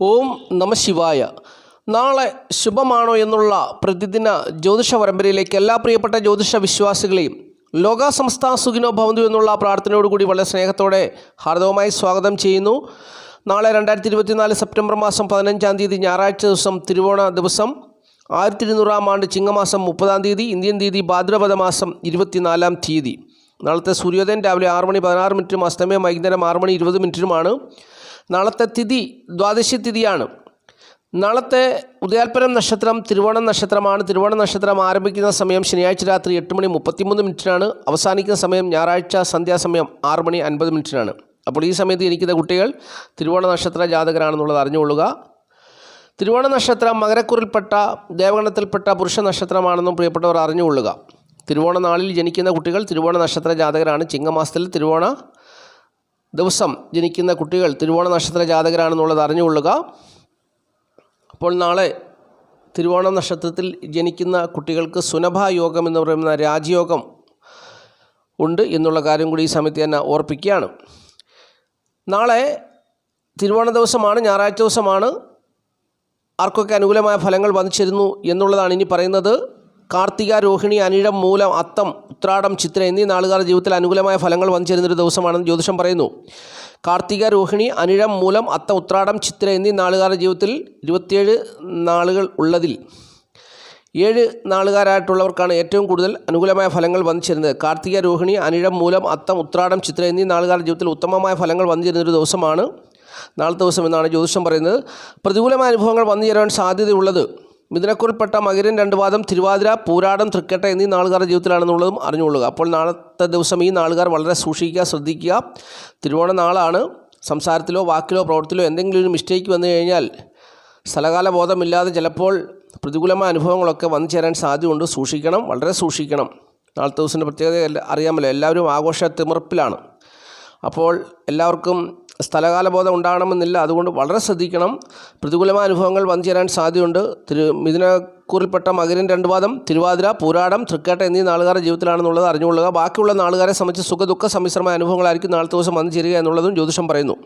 ഓം നമ ശിവായ. നാളെ ശുഭമാണോ എന്നുള്ള പ്രതിദിന ജ്യോതിഷ പരമ്പരയിലേക്ക് എല്ലാ പ്രിയപ്പെട്ട ജ്യോതിഷ വിശ്വാസികളെയും ലോക സംസ്ഥ സുഖിനോ ഭവന്തു എന്നുള്ള പ്രാർത്ഥനയോടുകൂടി വളരെ സ്നേഹത്തോടെ ഹാർദവമായി സ്വാഗതം ചെയ്യുന്നു. നാളെ രണ്ടായിരത്തി ഇരുപത്തിനാല് സെപ്റ്റംബർ മാസം പതിനഞ്ചാം തീയതി ഞായറാഴ്ച ദിവസം തിരുവോണ ദിവസം ആയിരത്തി ഇരുന്നൂറാം ആണ്ട് ചിങ്ങമാസം മുപ്പതാം തീയതി ഇന്ത്യൻ തീയതി ഭാദ്രപദ മാസം ഇരുപത്തിനാലാം തീയതി. നാളത്തെ സൂര്യോദയം രാവിലെ ആറ് മണി പതിനാറ് മിനിറ്റും അസ്തമയം വൈകുന്നേരം ആറ് മണി ഇരുപത് മിനിറ്റിനുമാണ്. നാളത്തെ തിഥി ദ്വാദശി തിഥിയാണ്. നാളത്തെ ഉദയാൽപരം നക്ഷത്രം തിരുവോണം നക്ഷത്രമാണ്. തിരുവോണ നക്ഷത്രം ആരംഭിക്കുന്ന സമയം ശനിയാഴ്ച രാത്രി എട്ട് മണി മുപ്പത്തിമൂന്ന് മിനിറ്റിനാണ്. അവസാനിക്കുന്ന സമയം ഞായറാഴ്ച സന്ധ്യാസമയം ആറ് മണി അൻപത് മിനിറ്റിനാണ്. അപ്പോൾ ഈ സമയത്ത് ഇരിക്കുന്ന കുട്ടികൾ തിരുവോണ നക്ഷത്ര ജാതകരാണെന്നുള്ളത് അറിഞ്ഞുകൊള്ളുക. തിരുവോണ നക്ഷത്രം മകരക്കുറിൽപ്പെട്ട ദേവഗണത്തിൽപ്പെട്ട പുരുഷ നക്ഷത്രമാണെന്നും പ്രിയപ്പെട്ടവർ അറിഞ്ഞുകൊള്ളുക. തിരുവോണ നാളിൽ ജനിക്കുന്ന കുട്ടികൾ തിരുവോണ നക്ഷത്ര ജാതകരാണ്. ചിങ്ങമാസത്തിൽ തിരുവോണ ദിവസം ജനിക്കുന്ന കുട്ടികൾ തിരുവോണ നക്ഷത്ര ജാതകരാണെന്നുള്ളത് അറിഞ്ഞുകൊള്ളുക. അപ്പോൾ നാളെ തിരുവോണ നക്ഷത്രത്തിൽ ജനിക്കുന്ന കുട്ടികൾക്ക് സുനഭായോഗം എന്ന് പറയുന്ന രാജയോഗം ഉണ്ട് എന്നുള്ള കാര്യം കൂടി ഈ സമയത്ത് തന്നെ ഓർപ്പിക്കുകയാണ്. നാളെ തിരുവോണ ദിവസമാണ് ഞായറാഴ്ച ദിവസമാണ്. ആർക്കൊക്കെ അനുകൂലമായ ഫലങ്ങൾ വന്നിച്ചിരുന്നു എന്നുള്ളതാണ് ഇനി പറയുന്നത്. കാർത്തിക രോഹിണി അനിഴം മൂലം അത്തം ഉത്രാടം ചിത്ര എന്നീ നാളുകാരുടെ ജീവിതത്തിൽ അനുകൂലമായ ഫലങ്ങൾ വന്നിച്ചിരുന്നൊരു ദിവസമാണെന്ന് ജ്യോതിഷം പറയുന്നു. കാർത്തിക രോഹിണി അനിഴം മൂലം അത്തം ഉത്രാടം ചിത്ര എന്നീ നാളുകാരുടെ ജീവിതത്തിൽ ഇരുപത്തിയേഴ് നാളുകൾ ഉള്ളതിൽ ഏഴ് നാളുകാരായിട്ടുള്ളവർക്കാണ് ഏറ്റവും കൂടുതൽ അനുകൂലമായ ഫലങ്ങൾ വന്നിച്ചിരുന്നത്. കാർത്തിക രോഹിണി അനിഴം മൂലം അത്തം ഉത്രാടം ചിത്ര എന്നീ നാളുകാരുടെ ജീവിതത്തിൽ ഉത്തമമായ ഫലങ്ങൾ വന്നിരുന്നൊരു ദിവസമാണ് നാളത്തെ ദിവസം എന്നാണ് ജ്യോതിഷം പറയുന്നത്. പ്രതികൂലമായ അനുഭവങ്ങൾ വന്നു ചേരാൻ സാധ്യതയുള്ളത് മിഥുനക്കുറിൽപ്പെട്ട മകരൻ രണ്ട് വാദം തിരുവാതിര പൂരാടം തൃക്കട്ട എന്നീ നാളുകാരുടെ ജീവിതത്തിലാണെന്നുള്ളതും അറിഞ്ഞുകൊള്ളുക. അപ്പോൾ നാളത്തെ ദിവസം ഈ നാളുകാർ വളരെ സൂക്ഷിക്കുക ശ്രദ്ധിക്കുക. തിരുവോണ നാളാണ്. സംസാരത്തിലോ വാക്കിലോ പ്രവൃത്തിയിലോ എന്തെങ്കിലും ഒരു മിസ്റ്റേക്ക് വന്നു കഴിഞ്ഞാൽ സ്ഥലകാല ബോധമില്ലാതെ ചിലപ്പോൾ പ്രതികൂലമായ അനുഭവങ്ങളൊക്കെ വന്നു ചേരാൻ സാധ്യതയുണ്ട്. സൂക്ഷിക്കണം വളരെ സൂക്ഷിക്കണം. നാളത്തെ ദിവസത്തിന്റെ പ്രത്യേകത അറിയാമല്ലോ എല്ലാവരും ആഘോഷ തിമിർപ്പിലാണ് അപ്പോൾ എല്ലാവർക്കും സ്ഥലകാല ബോധം ഉണ്ടാകണമെന്നില്ല അതുകൊണ്ട് വളരെ ശ്രദ്ധിക്കണം. പ്രതികൂലമായ അനുഭവങ്ങൾ വന്നു ചേരാൻ സാധ്യതയുണ്ട്. തിരു മിഥുനക്കൂറിൽപ്പെട്ട മകരൻ രണ്ട് വാദം തിരുവാതിര പൂരാടം തൃക്കേട്ട എന്നീ നാളുകാരുടെ ജീവിതത്തിലാണെന്നുള്ളത് അറിഞ്ഞുകൊള്ളുക. ബാക്കിയുള്ള നാളുകാരെ സംബന്ധിച്ച് സുഖദുഃഖ സമ്മിശ്രമായ അനുഭവങ്ങളായിരിക്കും നാളത്തെ ദിവസം വന്നു ചേരുക എന്നുള്ളതും ജ്യോതിഷം പറയുന്നു.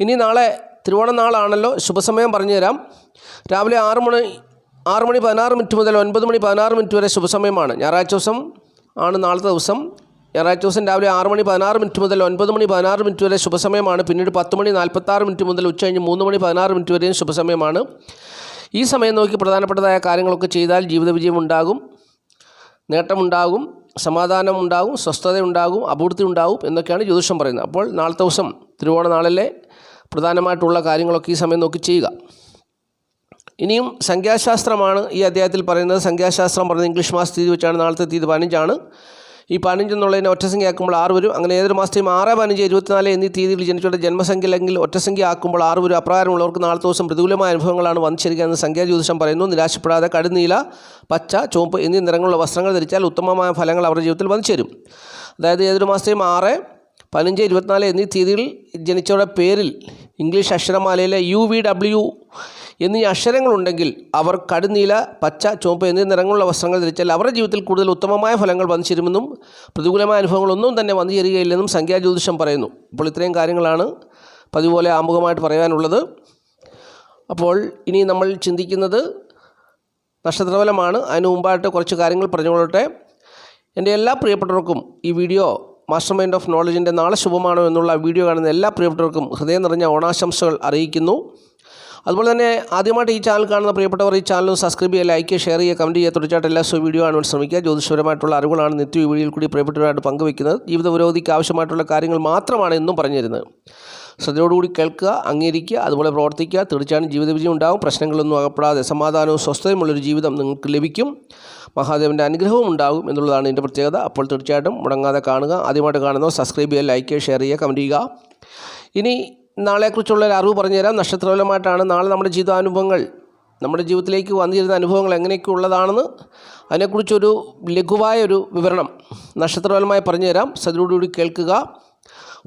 ഇനി നാളെ തിരുവോണ നാളാണല്ലോ. ശുഭസമയം പറഞ്ഞു തരാം. രാവിലെ ആറ് മണി ആറ് മണി പതിനാറ് മിനിറ്റ് മുതൽ ഒൻപത് മണി പതിനാറ് മിനിറ്റ് വരെ ശുഭസമയമാണ്. ഞായറാഴ്ച ദിവസം ആണ് നാളത്തെ ദിവസം. ഞായറാഴ്ച ദിവസം രാവിലെ ആറ് മണി പതിനാറ് മിനിറ്റ് മുതൽ ഒൻപത് മണി പതിനാറ് മിനിറ്റ് വരെ ശുഭസമയമാണ്. പിന്നീട് പത്ത് മണി നാൽപ്പത്താറ് മിനിറ്റ് മുതൽ ഉച്ച കഴിഞ്ഞ് മൂന്ന് മണി പതിനാറ് മിനിറ്റ് വരെയും ശുഭസമയമാണ്. ഈ സമയം നോക്കി പ്രധാനപ്പെട്ടതായ കാര്യങ്ങളൊക്കെ ചെയ്താൽ ജീവിത വിജയം ഉണ്ടാകും. നേട്ടമുണ്ടാകും. സമാധാനം ഉണ്ടാകും. സ്വസ്ഥത ഉണ്ടാകും. അഭിവൃദ്ധി ഉണ്ടാകും എന്നൊക്കെയാണ് ജ്യോതിഷം പറയുന്നത്. അപ്പോൾ നാളത്തെ ദിവസം തിരുവോണ നാളിലെ പ്രധാനമായിട്ടുള്ള കാര്യങ്ങളൊക്കെ ഈ സമയം നോക്കി ചെയ്യുക. ഇനിയും സംഖ്യാശാസ്ത്രമാണ് ഈ അധ്യായത്തിൽ പറയുന്നത്. സംഖ്യാശാസ്ത്രം പറയുന്നത് ഇംഗ്ലീഷ് മാസ തീയതി വെച്ചാണ്. നാളത്തെ തീയതി പതിനഞ്ചാണ്. ഈ പതിനഞ്ച് എന്നുള്ളതിനെ ഒറ്റസംഖ്യ ആക്കുമ്പോൾ ആറ് വരും. അങ്ങനെ ഏതൊരു മാസത്തെയും ആറ് പതിനഞ്ച് ഇരുപത്തിനാല് എന്നീ തീയതിയിൽ ജനിച്ചവരുടെ ജന്മസംഖ്യ അല്ലെങ്കിൽ ഒറ്റസംഖ്യ ആക്കുമ്പോൾ ആറ് വരും. അപ്രകാരമുള്ളവർക്ക് നാളത്തെ ദിവസം പ്രതികൂലമായ അനുഭവങ്ങളാണ് വന്നിച്ചിരിക്കുക എന്ന് സംഖ്യാ ജ്യോതിഷം പറയുന്നു. നിരാശപ്പെടാതെ കടുനീല പച്ച ചുവപ്പ് എന്നീ നിറങ്ങളുള്ള വസ്ത്രങ്ങൾ ധരിച്ചാൽ ഉത്തമമായ ഫലങ്ങൾ അവരുടെ ജീവിതത്തിൽ വന്നു ചേരും അതായത് ഏതൊരു മാസത്തെയും ആറ് പതിനഞ്ച് ഇരുപത്തിനാല് എന്നീ തീയതിയിൽ ജനിച്ചവരുടെ പേരിൽ ഇംഗ്ലീഷ് അക്ഷരമാലയിലെ യു വി ഡബ്ല്യു എന്നീ അക്ഷരങ്ങളുണ്ടെങ്കിൽ അവർ കടുനീല പച്ച ചുവപ്പ് എന്നീ നിറങ്ങളുള്ള വസ്ത്രങ്ങൾ ധരിച്ചാൽ അവരുടെ ജീവിതത്തിൽ കൂടുതൽ ഉത്തമമായ ഫലങ്ങൾ വന്നു ചേരുമെന്നും പ്രതികൂലമായ അനുഭവങ്ങളൊന്നും തന്നെ വന്നു ചേരുകയില്ലെന്നും സംഖ്യാജ്യോതിഷം പറയുന്നു. അപ്പോൾ ഇത്രയും കാര്യങ്ങളാണ് പതിപോലെ ആമുഖമായിട്ട് പറയാനുള്ളത്. അപ്പോൾ ഇനി നമ്മൾ ചിന്തിക്കുന്നത് നക്ഷത്രഫലമാണ്. അതിന് മുമ്പായിട്ട് കുറച്ച് കാര്യങ്ങൾ പറഞ്ഞുകൊള്ളട്ടെ. എന്റെ എല്ലാ പ്രിയപ്പെട്ടവർക്കും ഈ വീഡിയോ മാസ്റ്റർ മൈൻഡ് ഓഫ് നോളജിന്റെ നാളെ ശുഭമാണോ എന്നുള്ള വീഡിയോ കാണുന്ന എല്ലാ പ്രിയപ്പെട്ടവർക്കും ഹൃദയം നിറഞ്ഞ ഓണാശംസകൾ അറിയിക്കുന്നു. അതുപോലെ തന്നെ ആദ്യമായിട്ട് ഈ ചാനൽ കാണുന്ന പ്രിയപ്പെട്ടവർ ഈ ചാനൽ സബ്സ്ക്രൈബ് ചെയ്യുക ലൈക്ക് ഷെയർ ചെയ്യുക കമന്റ് ചെയ്യുക തുടർച്ചയായിട്ട് എല്ലാ വീഡിയോ കാണുവാൻ ശ്രമിക്കുക. ജ്യോതിഷപരമായിട്ടുള്ള അറിവുകളാണ് നിത്യ വീഡിയോയിൽ കൂടി പ്രിയപ്പെട്ടവരായിട്ട് പങ്കുവയ്ക്കുന്നത്. ജീവിത പുരോഗതിക്ക് ആവശ്യമായിട്ടുള്ള കാര്യങ്ങൾ മാത്രമാണ് എന്നും പറഞ്ഞു തരുന്നത് ശ്രദ്ധയോടുകൂടി കേൾക്കുക അംഗീകരിക്കുക അതുപോലെ പ്രവർത്തിക്കുക. തീർച്ചയായും ജീവിത വിജയം ഉണ്ടാകും. പ്രശ്നങ്ങളൊന്നും അകപ്പെടാതെ സമാധാനവും സ്വസ്ഥതയുമുള്ളൊരു ജീവിതം നിങ്ങൾക്ക് ലഭിക്കും. മഹാദേവന്റെ അനുഗ്രഹവും ഉണ്ടാകും എന്നുള്ളതാണ് ഇതിന്റെ പ്രത്യേകത. അപ്പോൾ തീർച്ചയായിട്ടും മുടങ്ങാതെ കാണുക. ആദ്യമായിട്ട് കാണുന്നവർ സബ്സ്ക്രൈബ് ചെയ്യുക ലൈക്ക് ചെയ്യുക ഷെയർ ചെയ്യുക കമന്റ് ചെയ്യുക. ഇനി നാളെക്കുറിച്ചുള്ള ഒരു അറിവ് പറഞ്ഞുതരാം. നക്ഷത്രപരമായിട്ടാണ് നാളെ നമ്മുടെ ജീവിതാനുഭവങ്ങൾ നമ്മുടെ ജീവിതത്തിലേക്ക് വന്നിരുന്ന അനുഭവങ്ങൾ എങ്ങനെയൊക്കെ ഉള്ളതാണെന്ന് അതിനെക്കുറിച്ചൊരു ലഘുവായ ഒരു വിവരണം നക്ഷത്രപരമായി പറഞ്ഞുതരാം. ശ്രദ്ധയോടുകൂടി കേൾക്കുക.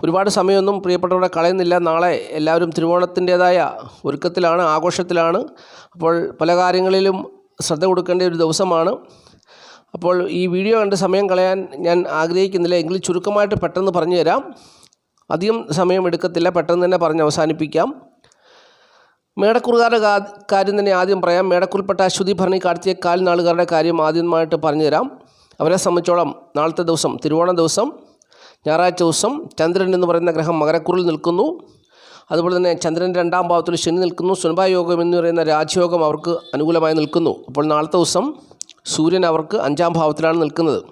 ഒരുപാട് സമയമൊന്നും പ്രിയപ്പെട്ടവരുടെ കളയുന്നില്ല. നാളെ എല്ലാവരും തിരുവോണത്തിന്റേതായ ഒരുക്കത്തിലാണ് ആഘോഷത്തിലാണ്. അപ്പോൾ പല കാര്യങ്ങളിലും ശ്രദ്ധ കൊടുക്കേണ്ട ഒരു ദിവസമാണ്. അപ്പോൾ ഈ വീഡിയോ കണ്ട് സമയം കളയാൻ ഞാൻ ആഗ്രഹിക്കുന്നില്ല. എങ്കിൽ ചുരുക്കമായിട്ട് പെട്ടെന്ന് പറഞ്ഞു തരാം അധികം സമയം എടുക്കത്തില്ല പെട്ടെന്ന് തന്നെ പറഞ്ഞ് അവസാനിപ്പിക്കാം. മേടക്കുറുകാരുടെ കാര്യം തന്നെ ആദ്യം പറയാം. മേടക്കുൽപ്പെട്ട അശ്വതി ഭരണി കാർത്തിക കാൽ നാളുകാരുടെ കാര്യം ആദ്യമായിട്ട് പറഞ്ഞുതരാം. അവരെ സംബന്ധിച്ചോളം നാളത്തെ ദിവസം തിരുവോണ ദിവസം ഞായറാഴ്ച ദിവസം ചന്ദ്രൻ എന്ന് പറയുന്ന ഗ്രഹം മകരക്കുറിൽ നിൽക്കുന്നു. അതുപോലെ തന്നെ ചന്ദ്രന്റെ രണ്ടാം ഭാവത്തിൽ ശനി നിൽക്കുന്നു. സുനഭായോഗം എന്ന് പറയുന്ന രാജയോഗം അവർക്ക് അനുകൂലമായി നിൽക്കുന്നു. അപ്പോൾ നാളത്തെ ദിവസം സൂര്യൻ അവർക്ക് അഞ്ചാം ഭാവത്തിലാണ് നിൽക്കുന്നത്.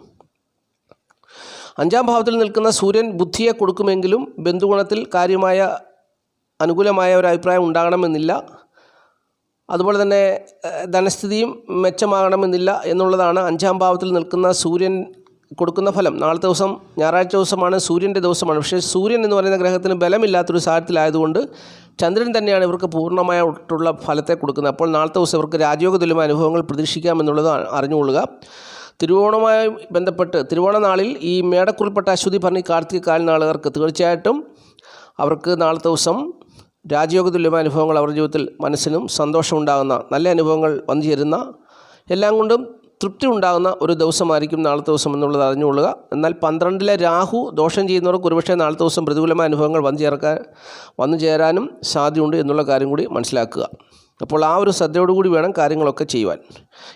അഞ്ചാം ഭാവത്തിൽ നിൽക്കുന്ന സൂര്യൻ ബുദ്ധിയെ കൊടുക്കുമെങ്കിലും ബന്ധുഗുണത്തിൽ കാര്യമായ അനുകൂലമായ ഒരു അഭിപ്രായം ഉണ്ടാകണമെന്നില്ല. അതുപോലെ തന്നെ ധനസ്ഥിതിയും മെച്ചമാകണമെന്നില്ല എന്നുള്ളതാണ് അഞ്ചാം ഭാവത്തിൽ നിൽക്കുന്ന സൂര്യൻ കൊടുക്കുന്ന ഫലം. നാളത്തെ ദിവസം ഞായറാഴ്ച ദിവസമാണ് സൂര്യന്റെ ദിവസമാണ്. പക്ഷേ സൂര്യൻ എന്ന് പറയുന്ന ഗ്രഹത്തിന് ബലമില്ലാത്തൊരു സാഹചര്യത്തിലായതുകൊണ്ട് ചന്ദ്രൻ തന്നെയാണ് ഇവർക്ക് പൂർണമായിട്ടുള്ള ഫലത്തെ കൊടുക്കുന്നത്. അപ്പോൾ നാളത്തെ ദിവസം ഇവർക്ക് രാജയോഗ തുല്യമായ അനുഭവങ്ങൾ പ്രതീക്ഷിക്കാമെന്നുള്ളത് അറിഞ്ഞുകൊള്ളുക. തിരുവോണവുമായി ബന്ധപ്പെട്ട് തിരുവോണ നാളിൽ ഈ മേടക്കുറിൽപ്പെട്ട അശ്വതി ഭരണി കാർത്തിക കാൽ നാളുകാർക്ക് തീർച്ചയായിട്ടും അവർക്ക് നാളത്തെ ദിവസം രാജയോഗ തുല്യമായ അനുഭവങ്ങൾ അവരുടെ ജീവിതത്തിൽ മനസ്സിനും സന്തോഷമുണ്ടാകുന്ന നല്ല അനുഭവങ്ങൾ വന്നു ചേരുന്ന എല്ലാം കൊണ്ടും തൃപ്തി ഉണ്ടാകുന്ന ഒരു ദിവസമായിരിക്കും നാളത്തെ ദിവസം എന്നുള്ളത് അറിഞ്ഞുകൊള്ളുക. എന്നാൽ പന്ത്രണ്ടിലെ രാഹു ദോഷം ചെയ്യുന്നവർക്ക് ഒരുപക്ഷെ നാളത്തെ ദിവസം പ്രതികൂലമായ അനുഭവങ്ങൾ വന്നു ചേർക്കാൻ വന്നു ചേരാനും സാധ്യതയുണ്ട് എന്നുള്ള കാര്യം കൂടി മനസ്സിലാക്കുക. അപ്പോൾ ആ ഒരു ശ്രദ്ധയോടുകൂടി വേണം കാര്യങ്ങളൊക്കെ ചെയ്യുവാൻ.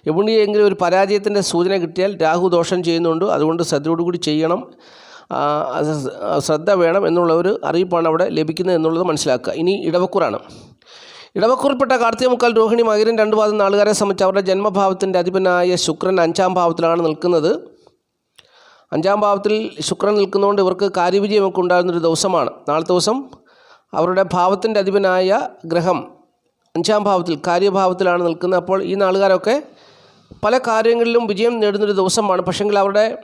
എവിടെയെങ്കിലും ഒരു പരാജയത്തിന്റെ സൂചന കിട്ടിയാൽ രാഹു ദോഷം ചെയ്യുന്നുണ്ട്. അതുകൊണ്ട് ശ്രദ്ധയോടുകൂടി ചെയ്യണം. ശ്രദ്ധ വേണം എന്നുള്ള ഒരു അറിയിപ്പാണ് അവിടെ ലഭിക്കുന്നത് എന്നുള്ളത് മനസ്സിലാക്കുക. ഇനി ഇടവക്കൂറാണ്. ഇടവക്കൂറിൽപ്പെട്ട കാർത്തിക മുക്കാൽ രോഹിണി മകരൻ രണ്ടു പാദം നാളുകാരെ സംബന്ധിച്ച് അവരുടെ ജന്മഭാവത്തിന്റെ അധിപനായ ശുക്രൻ അഞ്ചാം ഭാവത്തിലാണ് നിൽക്കുന്നത്. അഞ്ചാം ഭാവത്തിൽ ശുക്രൻ നിൽക്കുന്നതുകൊണ്ട് ഇവർക്ക് കാര്യവിജയമൊക്കെ ഉണ്ടാകുന്നൊരു ദിവസമാണ്. നാളത്തെ ദിവസം അവരുടെ ഭാവത്തിന്റെ അധിപനായ ഗ്രഹം അഞ്ചാം ഭാവത്തിൽ കാര്യഭാവത്തിലാണ് നിൽക്കുന്നത്. അപ്പോൾ ഈ നാളുകാരൊക്കെ പല കാര്യങ്ങളിലും വിജയം നേടുന്നൊരു ദിവസമാണ്. പക്ഷെങ്കിൽ അവരുടെ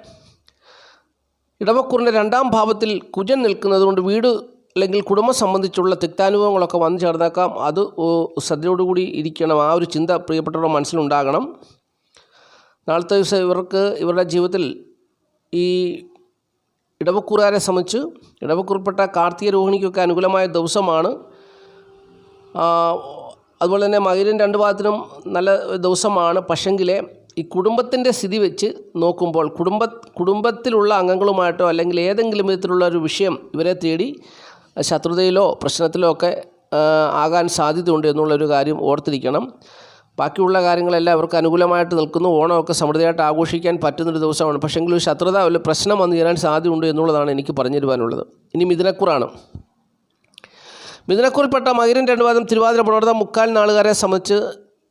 ഇടവക്കൂറിന്റെ രണ്ടാം ഭാവത്തിൽ കുജൻ നിൽക്കുന്നത് കൊണ്ട് വീട് അല്ലെങ്കിൽ കുടുംബം സംബന്ധിച്ചുള്ള തിക്താനുഭവങ്ങളൊക്കെ വന്നു ചേർന്നേക്കാം. അത് ശ്രദ്ധയോടുകൂടി ഇരിക്കണം. ആ ഒരു ചിന്ത പ്രിയപ്പെട്ടവരുടെ മനസ്സിലുണ്ടാകണം. നാളത്തെ ദിവസം ഇവർക്ക് ഇവരുടെ ജീവിതത്തിൽ ഈ ഇടവക്കൂറുകാരെ സംബന്ധിച്ച് ഇടവക്കൂർപ്പെട്ട കാർത്തിക രോഹിണിക്കൊക്കെ അനുകൂലമായ ദിവസമാണ്. അതുപോലെ തന്നെ മകരം രണ്ട് ഭാഗത്തിനും നല്ല ദിവസമാണ്. പക്ഷെങ്കിൽ ഈ കുടുംബത്തിന്റെ സ്ഥിതി വെച്ച് നോക്കുമ്പോൾ കുടുംബ കുടുംബത്തിലുള്ള അംഗങ്ങളുമായിട്ടോ അല്ലെങ്കിൽ ഏതെങ്കിലും വിധത്തിലുള്ള ഒരു വിഷയം ഇവരെ തേടി ശത്രുതയിലോ പ്രശ്നത്തിലോ ഒക്കെ ആകാൻ സാധ്യതയുണ്ട് എന്നുള്ളൊരു കാര്യം ഓർത്തിരിക്കണം. ബാക്കിയുള്ള കാര്യങ്ങളെല്ലാം അവർക്ക് അനുകൂലമായിട്ട് നിൽക്കുന്നു. ഓണമൊക്കെ സമൃദ്ധിയായിട്ട് ആഘോഷിക്കാൻ പറ്റുന്നൊരു ദിവസമാണ്. പക്ഷേ ഒരു ശത്രുത ഒരു പ്രശ്നം വന്നു ചേരാൻ സാധ്യതയുണ്ട് എന്നുള്ളതാണ് എനിക്ക് പറഞ്ഞു തരുവാനുള്ളത് ഇനി മിഥുനക്കുറാണ്. മിഥുനക്കുറിൽപ്പെട്ട മകരൻ രണ്ട് പാദം തിരുവാതിര പുണർന്ന മുക്കാൽ നാളുകാരെ സംബന്ധിച്ച്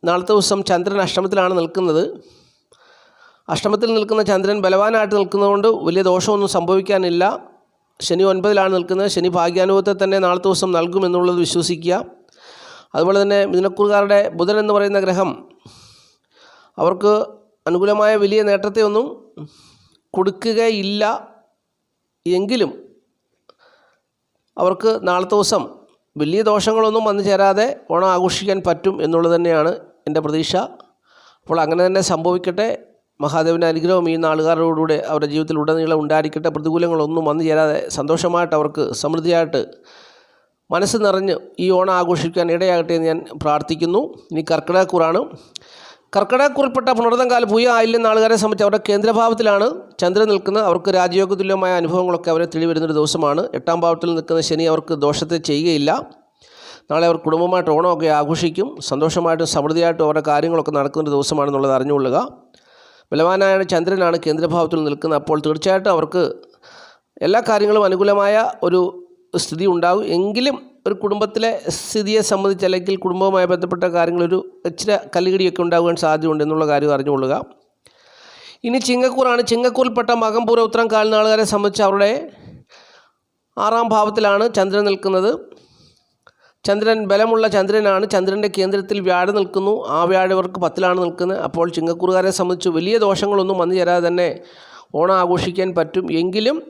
നാളത്തെ ദിവസം ചന്ദ്രൻ അഷ്ടമത്തിലാണ് നിൽക്കുന്നത്. അഷ്ടമത്തിൽ നിൽക്കുന്ന ചന്ദ്രൻ ബലവാനായിട്ട് നിൽക്കുന്നതുകൊണ്ട് വലിയ ദോഷമൊന്നും സംഭവിക്കാനില്ല. ശനി ഒൻപതിലാണ് നിൽക്കുന്നത്. ശനി ഭാഗ്യാനുഭവത്തെ തന്നെ നാളത്തെ ദിവസം നൽകുമെന്നുള്ളത് വിശ്വസിക്കുക. അതുപോലെ തന്നെ മിഥുനക്കുറുകാരുടെ ബുധൻ എന്ന് പറയുന്ന ഗ്രഹം അവർക്ക് അനുകൂലമായ വലിയ നേട്ടത്തെ ഒന്നും കൊടുക്കുകയില്ല. എങ്കിലും അവർക്ക് നാളത്തെ ദിവസം വലിയ ദോഷങ്ങളൊന്നും വന്നു ചേരാതെ ഓണം ആഘോഷിക്കാൻ പറ്റും എന്നുള്ളത് തന്നെയാണ് എന്റെ പ്രതീക്ഷ. അപ്പോൾ അങ്ങനെ തന്നെ സംഭവിക്കട്ടെ. മഹാദേവന്റെ അനുഗ്രഹം ഈ നാളുകാരോടുകൂടെ അവരുടെ ജീവിതത്തിൽ ഉടനീളം ഉണ്ടായിരിക്കട്ടെ. പ്രതികൂലങ്ങളൊന്നും വന്നു ചേരാതെ സന്തോഷമായിട്ട് അവർക്ക് സമൃദ്ധിയായിട്ട് മനസ്സ് നിറഞ്ഞ് ഈ ഓണം ആഘോഷിക്കാൻ ഇടയാകട്ടെ എന്ന് ഞാൻ പ്രാർത്ഥിക്കുന്നു. ഇനി കർക്കിടകക്കൂറാണ് കർക്കിടകക്കൂറിൽപ്പെട്ട പുണർതങ്കാല ഭൂയ ആയില്യം നാളുകാരെ സംബന്ധിച്ച് അവരുടെ കേന്ദ്രഭാവത്തിലാണ് ചന്ദ്രൻ നിൽക്കുന്നത്. അവർക്ക് രാജയോഗ തുല്യമായ അനുഭവങ്ങളൊക്കെ അവരെ തെളി വരുന്നൊരു ദിവസമാണ്. എട്ടാം ഭാവത്തിൽ നിൽക്കുന്ന ശനി അവർക്ക് ദോഷത്തെ ചെയ്യുകയില്ല. നാളെ അവർ കുടുംബമായിട്ട് ഓണമൊക്കെ ആഘോഷിക്കും. സന്തോഷമായിട്ടും സമൃദ്ധിയായിട്ടും അവരുടെ കാര്യങ്ങളൊക്കെ നടക്കുന്ന ദിവസമാണെന്നുള്ളത് അറിഞ്ഞുകൊള്ളുക. ബലവാനായ ചന്ദ്രനാണ് കേന്ദ്രഭാവത്തിൽ നിൽക്കുന്നത്. അപ്പോൾ തീർച്ചയായിട്ടും അവർക്ക് എല്ലാ കാര്യങ്ങളും അനുകൂലമായ ഒരു സ്ഥിതി ഉണ്ടാകും. എങ്കിലും ഒരു കുടുംബത്തിലെ സ്ഥിതിയെ സംബന്ധിച്ച് അല്ലെങ്കിൽ കുടുംബവുമായി ബന്ധപ്പെട്ട കാര്യങ്ങളൊരു ഇച്ചിരി കല്ലുകടിയൊക്കെ ഉണ്ടാകുവാൻ സാധ്യതയുണ്ട് എന്നുള്ള കാര്യം അറിഞ്ഞുകൊള്ളുക. ഇനി ചിങ്ങക്കൂറാണ്. ചിങ്ങക്കൂറിൽപ്പെട്ട മകംപൂര ഉത്തരം കാൽനാളുകാരെ സംബന്ധിച്ച് അവരുടെ ആറാം ഭാവത്തിലാണ് ചന്ദ്രൻ നിൽക്കുന്നത്. ചന്ദ്രൻ ബലമുള്ള ചന്ദ്രനാണ്. ചന്ദ്രന്റെ കേന്ദ്രത്തിൽ വ്യാഴം നിൽക്കുന്നു. ആ വ്യാഴവർക്ക് പത്തിലാണ് നിൽക്കുന്നത്. അപ്പോൾ ചിങ്ങക്കൂറുകാരെ സംബന്ധിച്ച് വലിയ ദോഷങ്ങളൊന്നും വന്നു ചേരാതെ തന്നെ ഓണം ആഘോഷിക്കാൻ പറ്റും. എങ്കിലും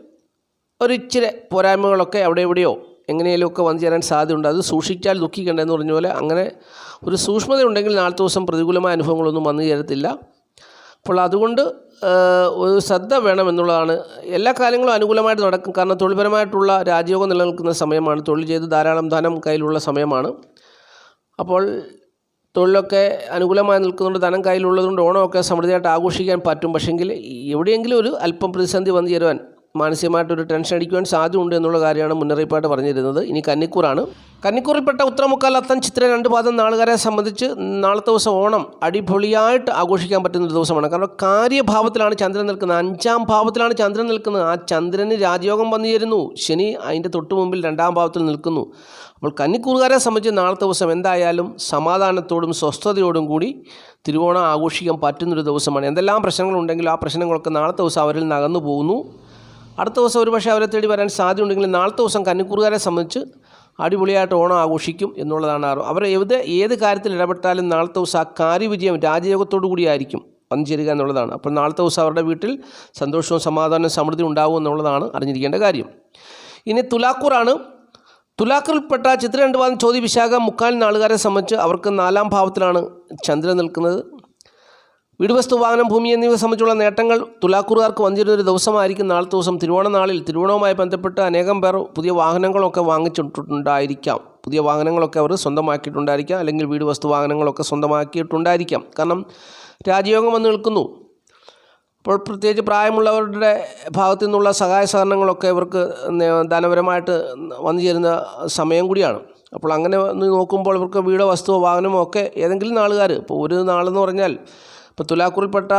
ഒരു ഇച്ചിരി പോരായ്മകളൊക്കെ അവിടെ എവിടെയോ എങ്ങനെയെങ്കിലുമൊക്കെ വന്നു ചേരാൻ സാധ്യതയുണ്ട്. അത് സൂക്ഷിച്ചാൽ ദുഃഖിക്കേണ്ട എന്ന് പറഞ്ഞ പോലെ അങ്ങനെ ഒരു സൂക്ഷ്മത ഉണ്ടെങ്കിൽ നാളത്തെ ദിവസം പ്രതികൂലമായ അനുഭവങ്ങളൊന്നും വന്നു ചേരത്തില്ല. അപ്പോൾ അതുകൊണ്ട് ഒരു ശ്രദ്ധ വേണമെന്നുള്ളതാണ് എല്ലാ കാര്യങ്ങളും അനുകൂലമായിട്ട് നടക്കും. കാരണം തൊഴിൽപരമായിട്ടുള്ള രാജയോഗം നിലനിൽക്കുന്ന സമയമാണ്. തൊഴിൽ ചെയ്ത് ധാരാളം ധനം കയ്യിലുള്ള സമയമാണ്. അപ്പോൾ തൊഴിലൊക്കെ അനുകൂലമായി നിൽക്കുന്നുണ്ട് ധനം കയ്യിലുള്ളതുകൊണ്ട് ഓണമൊക്കെ സമൃദ്ധിയായിട്ട് ആഘോഷിക്കാൻ പറ്റും. പക്ഷേങ്കിൽ എവിടെയെങ്കിലും ഒരു അല്പം പ്രതിസന്ധി വന്നു ചേരുവാൻ മാനസികമായിട്ടൊരു ടെൻഷൻ അടിക്കുവാൻ സാധ്യതയുണ്ട് എന്നുള്ള കാര്യമാണ് മുന്നറിയിപ്പായിട്ട് പറഞ്ഞിരുന്നത്. ഇനി കന്നിക്കൂറാണ്. കന്നിക്കൂറിൽപ്പെട്ട ഉത്തരമുക്കാൽ അത്തം ചിത്ര രണ്ട് പാദം നാളുകാരെ സംബന്ധിച്ച് നാളത്തെ ദിവസം ഓണം അടിപൊളിയായിട്ട് ആഘോഷിക്കാൻ പറ്റുന്ന ഒരു ദിവസമാണ്. കാരണം കാര്യഭാവത്തിലാണ് ചന്ദ്രൻ നിൽക്കുന്നത്. അഞ്ചാം ഭാവത്തിലാണ് ചന്ദ്രൻ നിൽക്കുന്നത്. ആ ചന്ദ്രന് രാജയോഗം വന്നു ചേരുന്നു. ശനി അതിന്റെ തൊട്ട് മുമ്പിൽ രണ്ടാം ഭാവത്തിൽ നിൽക്കുന്നു. അപ്പോൾ കന്നിക്കൂറുകാരെ സംബന്ധിച്ച് നാളത്തെ ദിവസം എന്തായാലും സമാധാനത്തോടും സ്വസ്ഥതയോടും കൂടി തിരുവോണം ആഘോഷിക്കാൻ പറ്റുന്നൊരു ദിവസമാണ്. എന്തെല്ലാം പ്രശ്നങ്ങളുണ്ടെങ്കിലും ആ പ്രശ്നങ്ങളൊക്കെ നാളത്തെ ദിവസം അവരിൽ നിന്ന് അകന്നു പോകുന്നു. അടുത്ത ദിവസം ഒരുപക്ഷെ അവരെ തേടി വരാൻ സാധ്യതയുണ്ടെങ്കിലും നാളത്തെ ദിവസം കന്നിക്കൂറുകാരെ സംബന്ധിച്ച് അടിപൊളിയായിട്ട് ഓണം ആഘോഷിക്കും എന്നുള്ളതാണ് അറിവ് അവർ എവിടെ ഏത് കാര്യത്തിൽ ഇടപെട്ടാലും നാളത്തെ ദിവസം ആ കാര്യവിജയം രാജയോഗത്തോടു കൂടിയായിരിക്കും വന്നു ചേരുക എന്നുള്ളതാണ്. അപ്പോൾ നാളത്തെ ദിവസം അവരുടെ വീട്ടിൽ സന്തോഷവും സമാധാനവും സമൃദ്ധി ഉണ്ടാവും എന്നുള്ളതാണ് അറിഞ്ഞിരിക്കേണ്ട കാര്യം. ഇനി തുലാക്കൂറാണ്. തുലാക്കൂറിൽപ്പെട്ട ചിത്ര രണ്ട് പാദം ചോദ്യ വിശാഖ മുക്കാൽ നാളുകാരെ സംബന്ധിച്ച് അവർക്ക് നാലാം ഭാവത്തിലാണ് ചന്ദ്രൻ നിൽക്കുന്നത്. വീട് വസ്തു വാഹനം ഭൂമി എന്നിവ സംബന്ധിച്ചുള്ള നേട്ടങ്ങൾ തുലാക്കൂറുകാർക്ക് വന്നിരുന്ന ഒരു ദിവസമായിരിക്കും നാളത്തെ ദിവസം. തിരുവോണ നാളിൽ തിരുവോണവുമായി ബന്ധപ്പെട്ട് അനേകം പേർ പുതിയ വാഹനങ്ങളൊക്കെ വാങ്ങിച്ചിട്ടുണ്ടായിരിക്കാം. പുതിയ വാഹനങ്ങളൊക്കെ അവർ സ്വന്തമാക്കിയിട്ടുണ്ടായിരിക്കാം അല്ലെങ്കിൽ വീട് വസ്തു വാഹനങ്ങളൊക്കെ സ്വന്തമാക്കിയിട്ടുണ്ടായിരിക്കാം. കാരണം രാജയോഗം വന്ന് നിൽക്കുന്നു. അപ്പോൾ പ്രത്യേകിച്ച് പ്രായമുള്ളവരുടെ ഭാഗത്തു നിന്നുള്ള സഹായ സഹകരണങ്ങളൊക്കെ ഇവർക്ക് ധനപരമായിട്ട് വന്നു ചേരുന്ന സമയം കൂടിയാണ്. അപ്പോൾ അങ്ങനെ നോക്കുമ്പോൾ ഇവർക്ക് വീടോ വസ്തുവോ വാഹനമോ ഒക്കെ ഏതെങ്കിലും നാളുകാർ. ഇപ്പോൾ ഒരു നാളെന്ന് പറഞ്ഞാൽ ഇപ്പോൾ തുലാക്കൂറിൽപ്പെട്ട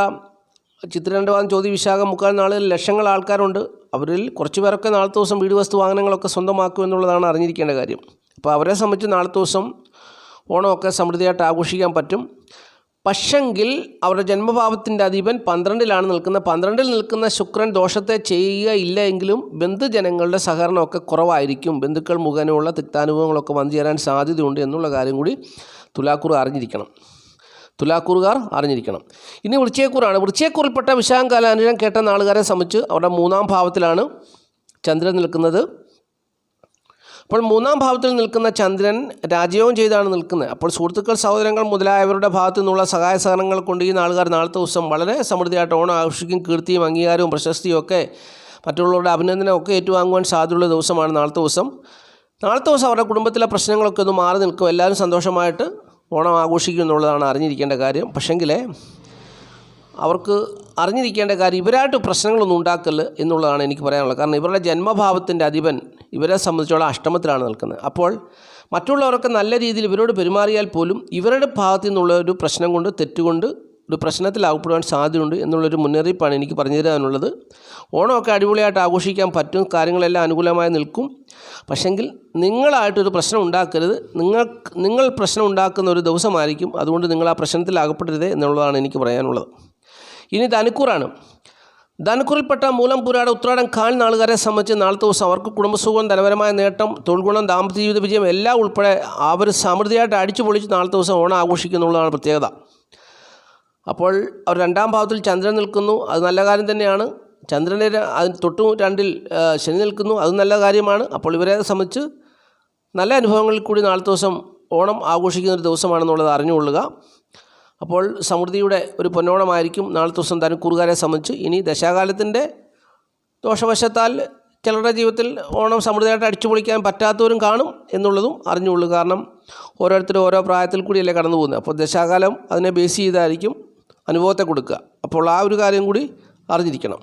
ചിത്രരണ്ടവാദം ചോദ്യ വിശാഖം മുക്കാൽ നാളിൽ ലക്ഷങ്ങൾ ആൾക്കാരുണ്ട്. അവരിൽ കുറച്ച് പേരൊക്കെ നാളത്തെ ദിവസം വീട് വസ്തു വാഹനങ്ങളൊക്കെ സ്വന്തമാക്കും എന്നുള്ളതാണ് അറിഞ്ഞിരിക്കേണ്ട കാര്യം. അപ്പോൾ അവരെ സംബന്ധിച്ച് നാളത്തെ ദിവസം ഓണമൊക്കെ സമൃദ്ധിയായിട്ട് ആഘോഷിക്കാൻ പറ്റും. പക്ഷെങ്കിൽ അവരുടെ ജന്മഭാവത്തിന്റെ അധിപൻ പന്ത്രണ്ടിലാണ് നിൽക്കുന്നത്. പന്ത്രണ്ടിൽ നിൽക്കുന്ന ശുക്രൻ ദോഷത്തെ ചെയ്യുകയില്ല എങ്കിലും ബന്ധുജനങ്ങളുടെ സഹകരണമൊക്കെ കുറവായിരിക്കും. ബന്ധുക്കൾ മുഖേനയുള്ള തിക്താനുഭവങ്ങളൊക്കെ വന്നു ചേരാൻ സാധ്യതയുണ്ട് എന്നുള്ള കാര്യം കൂടി തുലാക്കൂർ അറിഞ്ഞിരിക്കണം. തുലാക്കൂറുകാർ അറിഞ്ഞിരിക്കണം. ഇനി വൃശ്ചയക്കൂറാണ് വൃശ്ചയക്കൂറിൽപ്പെട്ട വിശാഖകാലാനുരം കേട്ട നാളുകാരെ സംബന്ധിച്ച് അവരുടെ മൂന്നാം ഭാവത്തിലാണ് ചന്ദ്രൻ നിൽക്കുന്നത്. അപ്പോൾ മൂന്നാം ഭാവത്തിൽ നിൽക്കുന്ന ചന്ദ്രൻ രാജ്യവും ചെയ്താണ് നിൽക്കുന്നത്. അപ്പോൾ സുഹൃത്തുക്കൾ സഹോദരങ്ങൾ മുതലായവരുടെ ഭാഗത്തു നിന്നുള്ള സഹായ സഹകരണങ്ങൾ കൊണ്ട് ഈ നാളുകാർ നാളത്തെ ദിവസം വളരെ സമൃദ്ധിയായിട്ട് ഓണം ആഘോഷിക്കും കീർത്തിയും അംഗീകാരവും പ്രശസ്തിയും ഒക്കെ മറ്റുള്ളവരുടെ അഭിനന്ദനം ഒക്കെ ഏറ്റുവാങ്ങുവാൻ സാധ്യതയുള്ള ദിവസമാണ് നാളത്തെ ദിവസം. നാളത്തെ ദിവസം അവരുടെ കുടുംബത്തിലെ പ്രശ്നങ്ങളൊക്കെ ഒന്ന് മാറി നിൽക്കും. എല്ലാവരും സന്തോഷമായിട്ട് ഓണം ആഘോഷിക്കും എന്നുള്ളതാണ് അറിഞ്ഞിരിക്കേണ്ട കാര്യം. പക്ഷെങ്കിൽ അവർക്ക് അറിഞ്ഞിരിക്കേണ്ട കാര്യം ഇവരായിട്ട് പ്രശ്നങ്ങളൊന്നും ഉണ്ടാക്കൽ എന്നുള്ളതാണ് എനിക്ക് പറയാനുള്ളത്. കാരണം ഇവരുടെ ജന്മഭാവത്തിന്റെ അധിപൻ ഇവരെ സംബന്ധിച്ചോളം അഷ്ടമത്തിലാണ് നിൽക്കുന്നത്. അപ്പോൾ മറ്റുള്ളവരൊക്കെ നല്ല രീതിയിൽ ഇവരോട് പെരുമാറിയാൽ പോലും ഇവരുടെ ഭാഗത്തു നിന്നുള്ള ഒരു പ്രശ്നം കൊണ്ട് തെറ്റുകൊണ്ട് ഒരു പ്രശ്നത്തിലാകപ്പെടുവാൻ സാധ്യതയുണ്ട് എന്നുള്ളൊരു മുന്നറിയിപ്പാണ് എനിക്ക് പറഞ്ഞു തരാനുള്ളത്. ഓണമൊക്കെ അടിപൊളിയായിട്ട് ആഘോഷിക്കാൻ പറ്റും കാര്യങ്ങളെല്ലാം അനുകൂലമായി നിൽക്കും. പക്ഷെങ്കിൽ നിങ്ങളായിട്ടൊരു പ്രശ്നം ഉണ്ടാക്കരുത്. നിങ്ങൾ നിങ്ങൾ പ്രശ്നം ഉണ്ടാക്കുന്ന ഒരു ദിവസമായിരിക്കും. അതുകൊണ്ട് നിങ്ങൾ ആ പ്രശ്നത്തിലാകപ്പെടരുത് എന്നുള്ളതാണ് എനിക്ക് പറയാനുള്ളത്. ഇനി ധനുക്കൂറാണ്. ധനുക്കൂറിൽപ്പെട്ട മൂലം പുരാട ഉത്രാടം കാൽ നാളുകാരെ സംബന്ധിച്ച് നാളത്തെ ദിവസം അവർക്ക് കുടുംബസുഖം ധനപരമായ നേട്ടം തൊഴിൽ ഗുണം ദാമ്പത്യ ജീവിത വിജയം എല്ലാം ഉൾപ്പെടെ അവർ സമൃദ്ധിയായിട്ട് അടിച്ചു പൊളിച്ച് നാളത്തെ ദിവസം ഓണം ആഘോഷിക്കുന്നുള്ളതാണ് പ്രത്യേകത. അപ്പോൾ അവർ രണ്ടാം ഭാവത്തിൽ ചന്ദ്രൻ നിൽക്കുന്നു. അത് നല്ല കാര്യം തന്നെയാണ്. ചന്ദ്രനെ അതിന് തൊട്ടു രണ്ടിൽ ശനി നിൽക്കുന്നു. അത് നല്ല കാര്യമാണ്. അപ്പോൾ ഇവരെ സംബന്ധിച്ച് നല്ല അനുഭവങ്ങളിൽ കൂടി നാളത്തെ ദിവസം ഓണം ആഘോഷിക്കുന്ന ഒരു ദിവസമാണെന്നുള്ളത് അറിഞ്ഞുകൊള്ളുക. അപ്പോൾ സമൃദ്ധിയുടെ ഒരു പൊന്നോണമായിരിക്കും നാളത്തെ ദിവസം ധനുക്കൂറുകാരെ സംബന്ധിച്ച്. ഇനി ദശാകാലത്തിന്റെ ദോഷവശത്താൽ ചിലരുടെ ജീവിതത്തിൽ ഓണം സമൃദ്ധിയായിട്ട് അടിച്ചു പൊളിക്കാൻ പറ്റാത്തവരും കാണും എന്നുള്ളതും അറിഞ്ഞുള്ളൂ കാരണം ഓരോരുത്തരും ഓരോ പ്രായത്തിൽ കൂടിയല്ലേ കടന്നു പോകുന്നത് അപ്പോൾ ദശാകാലം അതിനെ ബേസ് ചെയ്തായിരിക്കും. അനുഭവത്തെ കൊടുക്കുക. അപ്പോൾ ആ ഒരു കാര്യം കൂടി അറിഞ്ഞിരിക്കണം.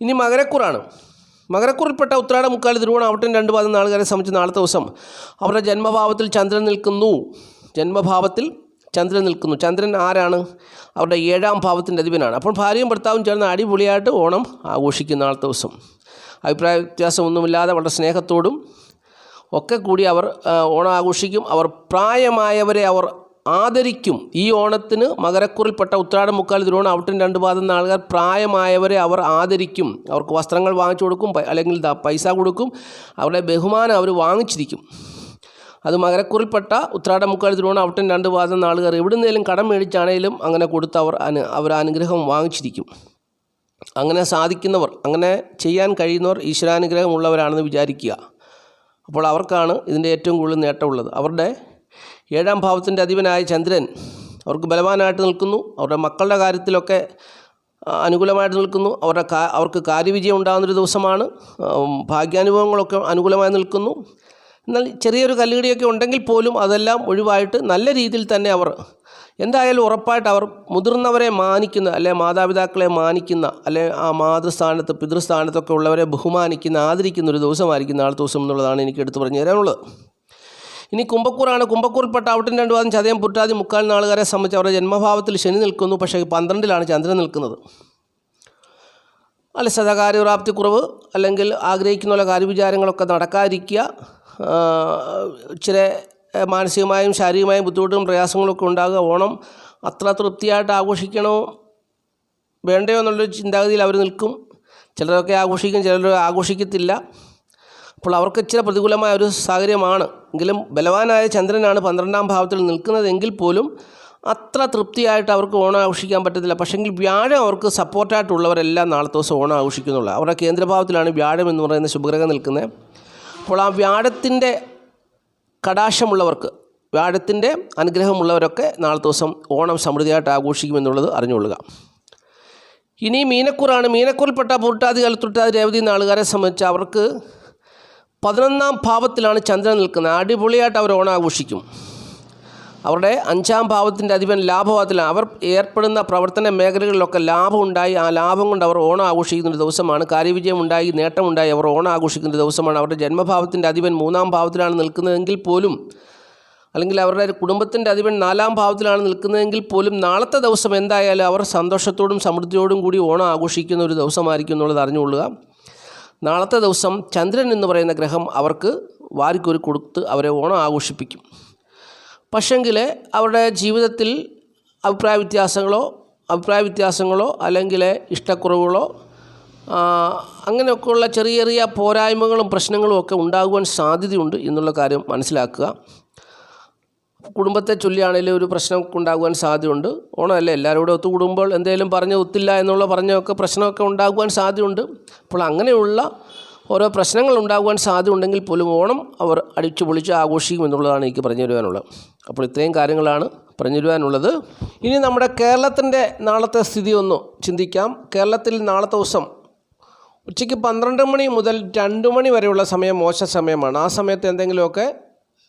ഇനി മകരക്കുറാണ്. മകരക്കുറിൽപ്പെട്ട ഉത്രാട മുക്കാലി തിരുവോണം അവിട്ടം രണ്ട് പാദം നാളുകാരെ സംബന്ധിച്ച് നാളത്തെ ദിവസം അവരുടെ ജന്മഭാവത്തിൽ ചന്ദ്രൻ നിൽക്കുന്നു. ജന്മഭാവത്തിൽ ചന്ദ്രൻ നിൽക്കുന്നു. ചന്ദ്രൻ ആരാണ്? അവരുടെ ഏഴാം ഭാവത്തിന്റെ അധിപനാണ്. അപ്പോൾ ഭാര്യയും ഭർത്താവും ചേർന്ന് അടിപൊളിയായിട്ട് ഓണം ആഘോഷിക്കും നാളത്തെ ദിവസം. അഭിപ്രായ വ്യത്യാസമൊന്നുമില്ലാതെ വളരെ സ്നേഹത്തോടും ഒക്കെ കൂടി അവർ ഓണം ആഘോഷിക്കും. അവർ പ്രായമായവരെ അവർ ആദരിക്കും. ഈ ഓണത്തിന് മകരക്കുറിൽപ്പെട്ട ഉത്രാടം മുക്കാൽ തിരുവോണം അവിട്ടം രണ്ട് പാദം ആൾക്കാർ പ്രായമായവരെ അവർ ആദരിക്കും. അവർക്ക് വസ്ത്രങ്ങൾ വാങ്ങിച്ചു കൊടുക്കും അല്ലെങ്കിൽ പൈസ കൊടുക്കും. അവരുടെ ബഹുമാനം അവർ വാങ്ങിച്ചിരിക്കും. അത് മകരക്കുറിൽപ്പെട്ട ഉത്രാടം മുക്കാൽ തിരുവോണം അവിട്ടം രണ്ട് പാദം നാളുകാർ എവിടുന്നേലും കടം മേടിച്ചാണേലും അങ്ങനെ കൊടുത്ത് അവർ അനു അവർ അനുഗ്രഹം വാങ്ങിച്ചിരിക്കും. അങ്ങനെ സാധിക്കുന്നവർ അങ്ങനെ ചെയ്യാൻ കഴിയുന്നവർ ഈശ്വരാനുഗ്രഹമുള്ളവരാണെന്ന് വിചാരിക്കുക. അപ്പോൾ അവർക്കാണ് ഇതിന്റെ ഏറ്റവും കൂടുതൽ നേട്ടമുള്ളത്. അവരുടെ ഏഴാം ഭാവത്തിന്റെ അധിപനായ ചന്ദ്രൻ അവർക്ക് ബലവാനായിട്ട് നിൽക്കുന്നു. അവരുടെ മക്കളുടെ കാര്യത്തിലൊക്കെ അനുകൂലമായിട്ട് നിൽക്കുന്നു. അവരുടെ അവർക്ക് കാര്യവിജയം ഉണ്ടാകുന്നൊരു ദിവസമാണ്. ഭാഗ്യാനുഭവങ്ങളൊക്കെ അനുകൂലമായി നിൽക്കുന്നു. എന്നാൽ ചെറിയൊരു കല്ലുകടിയൊക്കെ ഉണ്ടെങ്കിൽ പോലും അതെല്ലാം ഒഴിവായിട്ട് നല്ല രീതിയിൽ തന്നെ അവർ എന്തായാലും ഉറപ്പായിട്ട് അവർ മുതിർന്നവരെ മാനിക്കുന്ന അല്ലെ മാതാപിതാക്കളെ മാനിക്കുന്ന അല്ലെ ആ മാതൃസ്ഥാനത്ത് പിതൃസ്ഥാനത്തൊക്കെ ഉള്ളവരെ ബഹുമാനിക്കുന്ന ആദരിക്കുന്ന ഒരു ദിവസമായിരിക്കും നാളെ ദിവസം എന്നുള്ളതാണ് എനിക്ക് എടുത്തു പറഞ്ഞു തരാനുള്ളത്. ഇനി കുംഭക്കൂറിൽപ്പെട്ട അവിടെ രണ്ടു വാദം ചതയം പുറ്റാതി മുക്കാൽ നാളുകാരെ സംബന്ധിച്ച് അവരുടെ ജന്മഭാവത്തിൽ ശനി നിൽക്കുന്നു. പക്ഷേ പന്ത്രണ്ടിലാണ് ചന്ദ്രൻ നിൽക്കുന്നത്. അല്ല സദാകാര്യപ്രാപ്തി കുറവ് അല്ലെങ്കിൽ ആഗ്രഹിക്കുന്ന പോലെ കാര്യവിചാരങ്ങളൊക്കെ നടക്കാതിരിക്കുക. ഇച്ചിരി മാനസികമായും ശാരീരികമായും ബുദ്ധിമുട്ടും പ്രയാസങ്ങളൊക്കെ ഉണ്ടാകുക ഓണം അത്ര തൃപ്തിയായിട്ട് ആഘോഷിക്കണോ? വേണ്ടയോ എന്നുള്ളൊരു ചിന്താഗതിയിൽ അവർ നിൽക്കും. ചിലരൊക്കെ ആഘോഷിക്കും ചിലർ ആഘോഷിക്കത്തില്ല. അപ്പോൾ അവർക്ക് ഇച്ചിരി പ്രതികൂലമായ ഒരു സാഹചര്യമാണ്. എങ്കിലും ബലവാനായ ചന്ദ്രനാണ് പന്ത്രണ്ടാം ഭാവത്തിൽ നിൽക്കുന്നതെങ്കിൽ പോലും അത്ര തൃപ്തിയായിട്ട് അവർക്ക് ഓണം ആഘോഷിക്കാൻ പറ്റത്തില്ല. പക്ഷേങ്കിൽ വ്യാഴം അവർക്ക് സപ്പോർട്ടായിട്ടുള്ളവരെല്ലാം നാളത്തെ ദിവസം ഓണം ആഘോഷിക്കുന്നുള്ളൂ. അവരുടെ കേന്ദ്രഭാവത്തിലാണ് വ്യാഴം എന്ന് പറയുന്ന ശുഭഗ്രഹം നിൽക്കുന്നത്. അപ്പോൾ ആ വ്യാഴത്തിന്റെ കടാശമുള്ളവർക്ക് വ്യാഴത്തിന്റെ അനുഗ്രഹമുള്ളവരൊക്കെ നാളത്തെ ദിവസം ഓണം സമൃദ്ധിയായിട്ട് ആഘോഷിക്കുമെന്നുള്ളത് അറിഞ്ഞുകൊള്ളുക. ഇനി മീനക്കൂറാണ്. മീനക്കൂറിൽപ്പെട്ട പൂട്ടാതി കലത്തുട്ടാതി രേവതി നാളുകാരെ സംബന്ധിച്ച് അവർക്ക് പതിനൊന്നാം ഭാവത്തിലാണ് ചന്ദ്രൻ നിൽക്കുന്നത്. അടിപൊളിയായിട്ട് അവർ ഓണം ആഘോഷിക്കും. അവരുടെ അഞ്ചാം ഭാവത്തിന്റെ അധിപൻ ലാഭഭാവത്തിലാണ് അവർ ഏർപ്പെടുന്ന പ്രവർത്തന മേഖലകളിലൊക്കെ ലാഭം ഉണ്ടായി. ആ ലാഭം കൊണ്ട് അവർ ഓണം ആഘോഷിക്കുന്ന ദിവസമാണ്. കാര്യവിജയം ഉണ്ടായി നേട്ടമുണ്ടായി അവർ ഓണം ആഘോഷിക്കുന്ന ദിവസമാണ്. അവരുടെ ജന്മഭാവത്തിന്റെ അധിപൻ മൂന്നാം ഭാവത്തിലാണ് നിൽക്കുന്നതെങ്കിൽ പോലും അല്ലെങ്കിൽ അവരുടെ കുടുംബത്തിന്റെ അധിപൻ നാലാം ഭാവത്തിലാണ് നിൽക്കുന്നതെങ്കിൽ പോലും നാളത്തെ ദിവസം എന്തായാലും അവർ സന്തോഷത്തോടും സമൃദ്ധിയോടും കൂടി ഓണം ആഘോഷിക്കുന്ന ഒരു ദിവസമായിരിക്കും എന്നുള്ളത് അറിഞ്ഞുകൊള്ളുക. നാളത്തെ ദിവസം ചന്ദ്രൻ എന്ന് പറയുന്ന ഗ്രഹം അവർക്ക് വാരിക്കൊരു കൊടുത്ത് അവരെ ഓണം ആഘോഷിപ്പിക്കും. പക്ഷെങ്കിൽ അവരുടെ ജീവിതത്തിൽ അഭിപ്രായ വ്യത്യാസങ്ങളോ അഭിപ്രായ വ്യത്യാസങ്ങളോ അല്ലെങ്കിൽ ഇഷ്ടക്കുറവുകളോ അങ്ങനെയൊക്കെയുള്ള ചെറിയ ചെറിയ പോരായ്മകളും പ്രശ്നങ്ങളും ഒക്കെ ഉണ്ടാകുവാൻ സാധ്യതയുണ്ട് എന്നുള്ള കാര്യം മനസ്സിലാക്കുക. കുടുംബത്തെ ചൊല്ലിയാണെങ്കിലും ഒരു പ്രശ്നം ഉണ്ടാകുവാൻ സാധ്യതയുണ്ട്. ഓണമല്ലേ? എല്ലാവരും കൂടെ ഒത്തുകൂടുമ്പോൾ എന്തെങ്കിലും പറഞ്ഞ് ഒത്തില്ല എന്നുള്ള പറഞ്ഞൊക്കെ പ്രശ്നമൊക്കെ ഉണ്ടാകുവാൻ സാധ്യതയുണ്ട്. അപ്പോൾ അങ്ങനെയുള്ള ഓരോ പ്രശ്നങ്ങൾ ഉണ്ടാകുവാൻ സാധ്യതയുണ്ടെങ്കിൽ പോലും ഓണം അവർ അടിച്ചു പൊളിച്ച് ആഘോഷിക്കും എന്നുള്ളതാണ് എനിക്ക് പറഞ്ഞു തരുവാനുള്ളത് അപ്പോൾ ഇത്രയും കാര്യങ്ങളാണ് പറഞ്ഞു തരുവാനുള്ളത് ഇനി നമ്മുടെ കേരളത്തിന്റെ നാളത്തെ സ്ഥിതി ഒന്ന് ചിന്തിക്കാം. കേരളത്തിൽ നാളത്തെ ദിവസം ഉച്ചയ്ക്ക് പന്ത്രണ്ട് മണി മുതൽ രണ്ട് മണി വരെയുള്ള സമയം മോശ സമയമാണ്. ആ സമയത്ത് എന്തെങ്കിലുമൊക്കെ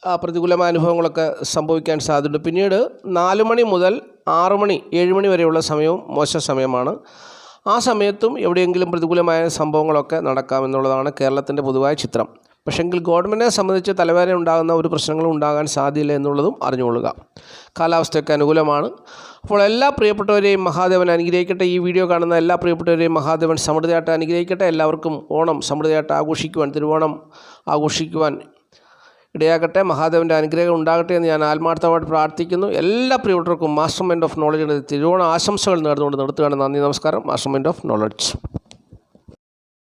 പ്രതികൂലമായ അനുഭവങ്ങളൊക്കെ സംഭവിക്കാൻ സാധ്യതയുണ്ട്. പിന്നീട് നാല് മണി മുതൽ ആറ് മണി ഏഴ് മണി വരെയുള്ള സമയവും മോശ സമയമാണ്. ആ സമയത്തും എവിടെയെങ്കിലും പ്രതികൂലമായ സംഭവങ്ങളൊക്കെ നടക്കാമെന്നുള്ളതാണ് കേരളത്തിന്റെ പൊതുവായ ചിത്രം. പക്ഷെങ്കിൽ ഗവൺമെന്റിനെ സംബന്ധിച്ച് തലവേദന ഉണ്ടാകുന്ന ഒരു പ്രശ്നങ്ങളും ഉണ്ടാകാൻ സാധ്യതയില്ല എന്നുള്ളതും അറിഞ്ഞുകൊള്ളുക. കാലാവസ്ഥയ്ക്ക് അനുകൂലമാണ്. അപ്പോൾ എല്ലാ പ്രിയപ്പെട്ടവരെയും മഹാദേവൻ അനുഗ്രഹിക്കട്ടെ. ഈ വീഡിയോ കാണുന്ന എല്ലാ പ്രിയപ്പെട്ടവരെയും മഹാദേവൻ സമൃദ്ധിയായിട്ട് അനുഗ്രഹിക്കട്ടെ. എല്ലാവർക്കും ഓണം സമൃദ്ധിയായിട്ട് ആഘോഷിക്കുവാൻ തിരുവോണം ആഘോഷിക്കുവാൻ ഇടയാകട്ടെ. മഹാദേവന്റെ അനുഗ്രഹം ഉണ്ടാകട്ടെ എന്ന് ഞാൻ ആത്മാർത്ഥമായിട്ട് പ്രാർത്ഥിക്കുന്നു. എല്ലാ പ്രിയപ്പെട്ടവർക്കും മാസ്റ്റർ മൈൻഡ് ഓഫ് നോളജിന്റെ തിരുവോണ ആശംസകൾ നേർന്നുകൊണ്ട് നിർത്തുകയാണ്. നന്ദി നമസ്കാരം. Master mind of knowledge